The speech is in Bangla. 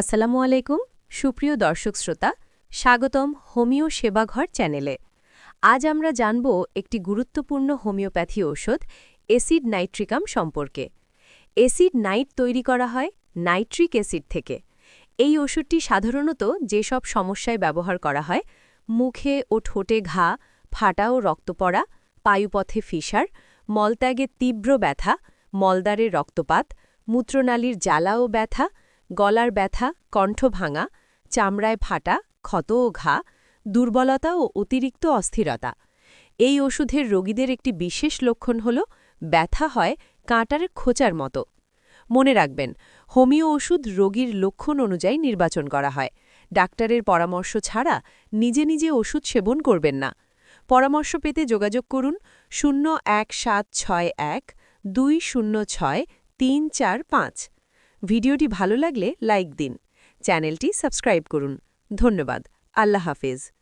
আসসালামু আলাইকুম, সুপ্রিয় দর্শক শ্রোতা, স্বাগতম হোমিও সেবাঘর চ্যানেলে। আজ আমরা জানব একটি গুরুত্বপূর্ণ হোমিওপ্যাথি ঔষধ এসিড নাইট্রিকাম সম্পর্কে। এসিড নাইট তৈরি করা হয় নাইট্রিক অ্যাসিড থেকে। এই ওষুধটি সাধারণত যেসব সমস্যায় ব্যবহার করা হয়, মুখে ও ঠোঁটে ঘা, ফাটা ও রক্ত পড়া পায়ুপথে ফিসার, মলত্যাগে তীব্র ব্যথা মলদারে রক্তপাত, মূত্রনালীর জ্বালা ও ব্যথা গলার ব্যথা, কণ্ঠ ভাঙা, চামড়ায় ফাটা, ক্ষত ও ঘা, দুর্বলতা ও অতিরিক্ত অস্থিরতা। এই ওষুধের রোগীদের একটি বিশেষ লক্ষণ হল ব্যথা হয় কাঁটার খোঁচার মতো। মনে রাখবেন, হোমিও ওষুধ রোগীর লক্ষণ অনুযায়ী নির্বাচন করা হয়। ডাক্তারের পরামর্শ ছাড়া নিজে নিজে ওষুধ সেবন করবেন না। পরামর্শ পেতে যোগাযোগ করুন শূন্য এক সাত ছয় এক দুই শূন্য ছয় তিন চার পাঁচ। ভিডিওটি ভালো লাগলে লাইক দিন। চ্যানেলটি সাবস্ক্রাইব করুন। ধন্যবাদ। আল্লাহ হাফেজ।